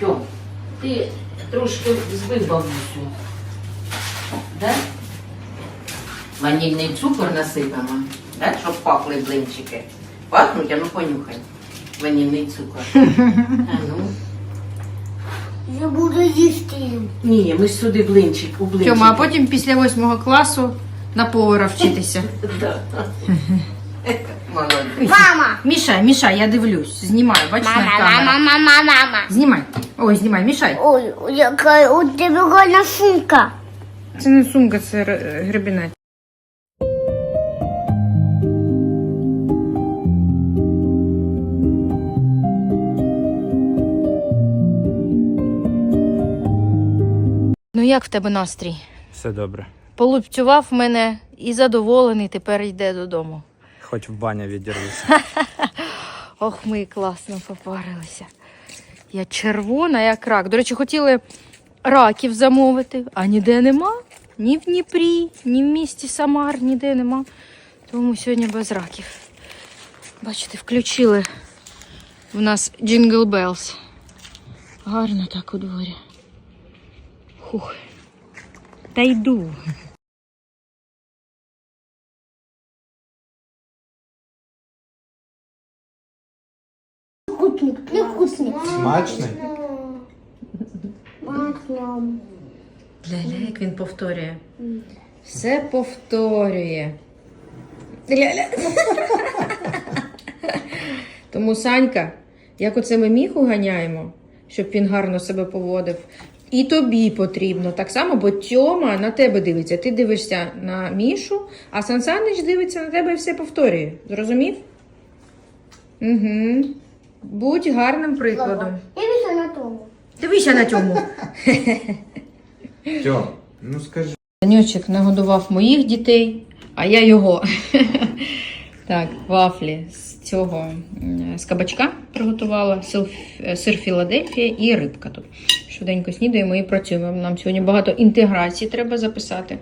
Тьом, ти трошки збив бабусю. Да? Ванільний цукор насипемо, да? щоб пахли блинчики. Пахнуть, а ну понюхай. Ванільний цукор. А ну. Я буду їсти. Ні, ми ж сюди блинчик, у блинчик. Тьома, а потім після восьмого класу на повара вчитися. Да. Молодець. Мама. Мішай, мішай, я дивлюсь. Знімай, бачиш на Мама, камеру. мама, мама, мама. Знімай. Ой, знімай, мішай. Ой, яка у тебе гарна сумка. Це не сумка, це гребінець. Ну як в тебе настрій? Все добре. Полупцював мене і задоволений, тепер йде додому. Хоч в баня відірвуся. Ох, ми класно попарилися. Я червона, як рак. До речі, хотіли раків замовити, а ніде нема. Ні в Дніпрі, ні в місті Самар, ніде нема. Тому сьогодні без раків. Бачите, включили в нас Jingle Bells. Гарно так у дворі. Хух. Та йду. Вкусний, не вкусний. Смачний? Масло. Ля-ля, як він повторює. Все повторює. Ля-ля. Тому Санька, як оце ми міху ганяємо, щоб він гарно себе поводив. І тобі потрібно так само, бо Тьома на тебе дивиться. Ти дивишся на Мішу, а Сан Санич дивиться на тебе і все повторює. Зрозумів? Угу. Будь гарним прикладом. Я вижу на тому. Дивися на Тьому. Тьом, ну скажи. Санючик нагодував моїх дітей, а я його. Так, вафлі з цього з кабачка приготувала, е, сир Філадельфія і рибка тут. Швиденько снідаємо і працюємо. Нам сьогодні багато інтеграцій треба записати.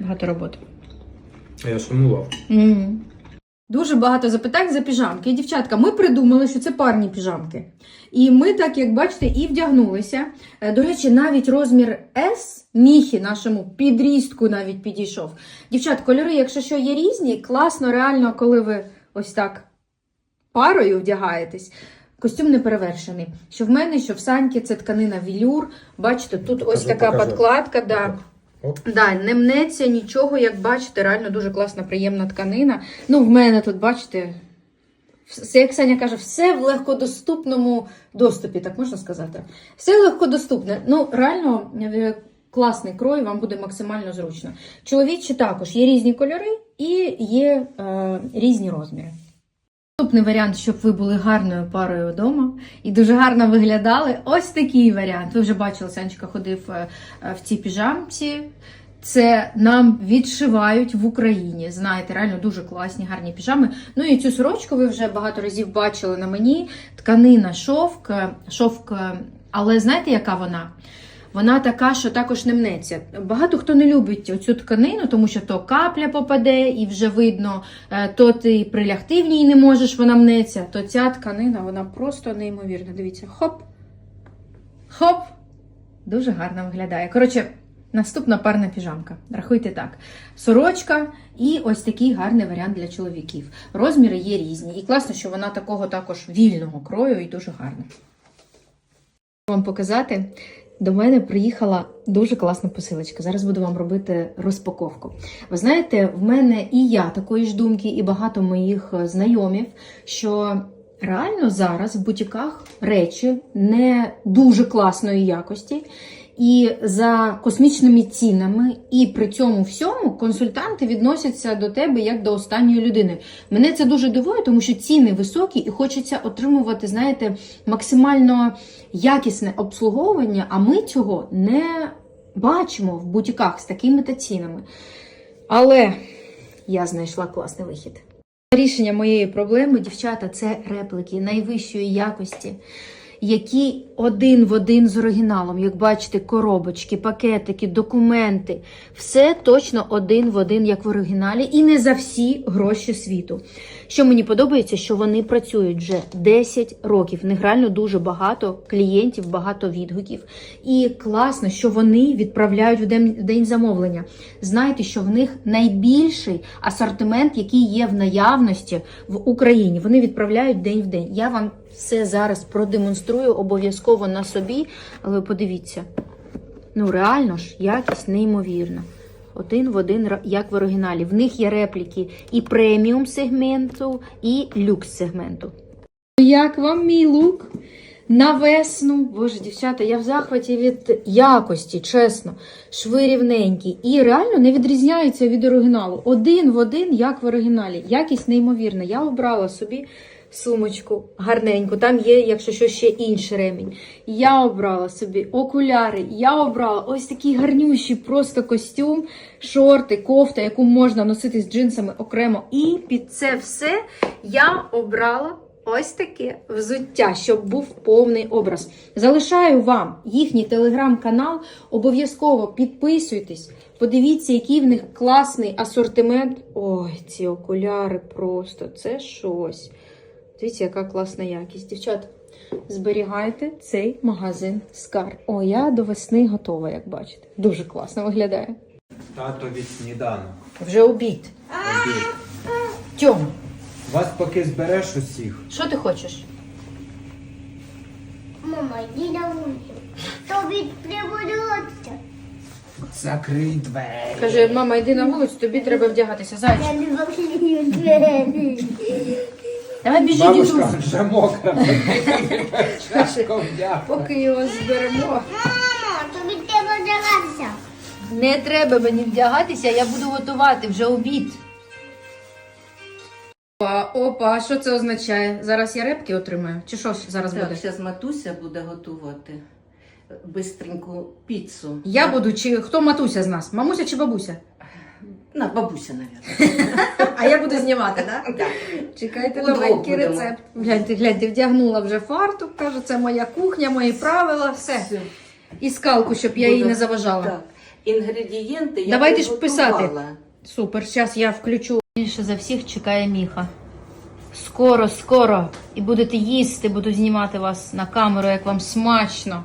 Багато роботи. я сумував. Мгм. Дуже багато запитань за піжамки. І, дівчатка, ми придумали, що це парні піжамки. І ми, так як бачите, і вдягнулися. Е, До речі, навіть розмір S міхі нашому підрістку навіть підійшов. Дівчат, кольори, якщо що є різні, класно, реально, коли ви ось так парою вдягаєтесь. Костюм не перевершений. Що в мене, що в Саньки, це тканина вілюр. Бачите, тут ось Покажи, така покажи. подкладка. Да. Оп. Да, не мнеться нічого, як бачите, реально дуже класна, приємна тканина. Ну, в мене тут, бачите, все, як Саня каже, все в легкодоступному доступі, так можна сказати. Все легкодоступне. Ну, реально е, класний крой, вам буде максимально зручно. Чоловічі також є різні кольори і є е, різні розміри. Наступний варіант, щоб ви були гарною парою вдома і дуже гарно виглядали. Ось такий варіант. Ви вже бачили, Санечка ходив е, е, в цій піжамці. Це нам відшивають в Україні. Знаєте, реально дуже класні, гарні піжами. Ну і цю сорочку ви вже багато разів бачили на мені. Тканина шовк, е, шовк, але знаєте, яка вона? Вона така, що також не мнеться. Багато хто не любить оцю тканину, тому що то капля попаде, і вже видно, е, то ти прилягти в ній не можеш, вона мнеться. То ця тканина, вона просто неймовірна. Дивіться, хоп, хоп. Дуже гарно виглядає. Коротше, наступна парна піжамка. Рахуйте так: сорочка і ось такий гарний варіант для чоловіків. Розміри є різні. І класно, що вона такого також вільного крою і дуже гарна. Вам показати. До мене приїхала дуже класна посилочка. Зараз буду вам робити розпаковку. Ви знаєте, в мене і я такої ж думки, і багато моїх е, знайомів, що реально зараз в бутіках речі не дуже класної якості. І за космічними цінами, і при цьому всьому консультанти відносяться до тебе як до останньої людини. Мене це дуже дивує, тому що ціни високі, і хочеться отримувати, знаєте, максимально якісне обслуговування, а ми цього не бачимо в бутіках з такими та цінами. Але я знайшла класний вихід. Рішення моєї проблеми, дівчата, це реплики найвищої якості. Які один в один з оригіналом. Як бачите, коробочки, пакетики, документи. Все точно один в один, як в оригіналі, і не за всі гроші світу. Що мені подобається, що вони працюють вже 10 років. В них реально дуже багато клієнтів, багато відгуків. І класно, що вони відправляють в день, замовлення. Знаєте, що в них найбільший асортимент, який є в наявності в Україні. Вони відправляють день в день. Я вам все зараз продемонструю обов'язково на собі, але подивіться. Ну, реально ж, якість неймовірна. Один в один, як в оригіналі. В них є репліки і преміум сегменту, і люкс сегменту. Як вам мій лук? На весну, боже, дівчата, я в захваті від якості, чесно, шви рівненькі. І реально не відрізняється від оригіналу. Один в один, як в оригіналі. Якість неймовірна. Я обрала собі сумочку гарненьку. Там є, якщо що, ще інший ремінь. Я обрала собі окуляри. Я обрала ось такий гарнющий просто костюм, шорти, кофта, яку можна носити з джинсами окремо. І під це все я обрала. Ось таке взуття, щоб був повний образ. Залишаю вам їхній телеграм-канал. Обов'язково підписуйтесь, подивіться, який в них класний асортимент. Ой, ці окуляри просто це щось. Дивіться, яка класна якість. Дівчата, зберігайте цей магазин Скар. О, я до весни готова, як бачите. Дуже класно виглядає. Тато від сніданок. Вже обід. Обід. Тьом, Вас поки збереш усіх. що ти хочеш? Мама, йди на вулицю. Тобі прибудуться. Закрий двері. Каже, мама, йди на вулицю, тобі треба вдягатися. Зайчик. Я не закрию двері. Давай біжи, Бабушка вже мокра. Чашка вдягла. Поки його зберемо. Мама, тобі треба вдягатися. Не треба мені вдягатися, я буду готувати вже обід. Опа, опа, а що це означає? Зараз я репки отримаю? Чи що зараз Так, буде? зараз матуся буде готувати бистреньку піцу. Я буду, чи хто матуся з нас? Мамуся чи бабуся? На бабуся, мабуть. А я буду знімати, так? Так. Чекайте Удвох новенький будемо. рецепт. Гляньте, гляньте, вдягнула вже фартук, каже, це моя кухня, мої правила, все. Все. І скалку, щоб я їй Буду- не заважала. Так. Інгредієнти я Давайте ж писати. Супер, зараз я включу. Більше за всіх чекає міха. Скоро, скоро. І будете їсти, буду знімати вас на камеру, як вам смачно.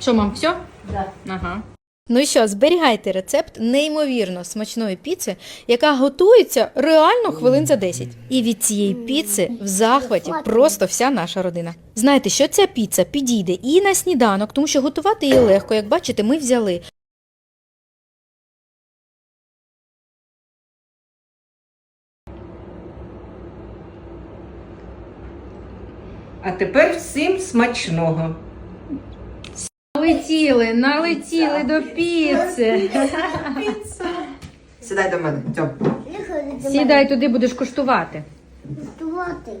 Що, мам, все? Да. Ага. Ну і що, зберігайте рецепт неймовірно смачної піци, яка готується реально хвилин за 10. І від цієї піци в захваті просто вся наша родина. Знаєте, що ця піца підійде і на сніданок, тому що готувати її легко. Як бачите, ми взяли А тепер всім смачного. Налетіли, налетіли до піци. Сідай до мене. Тьом. Сідай туди, будеш куштувати. Готувати.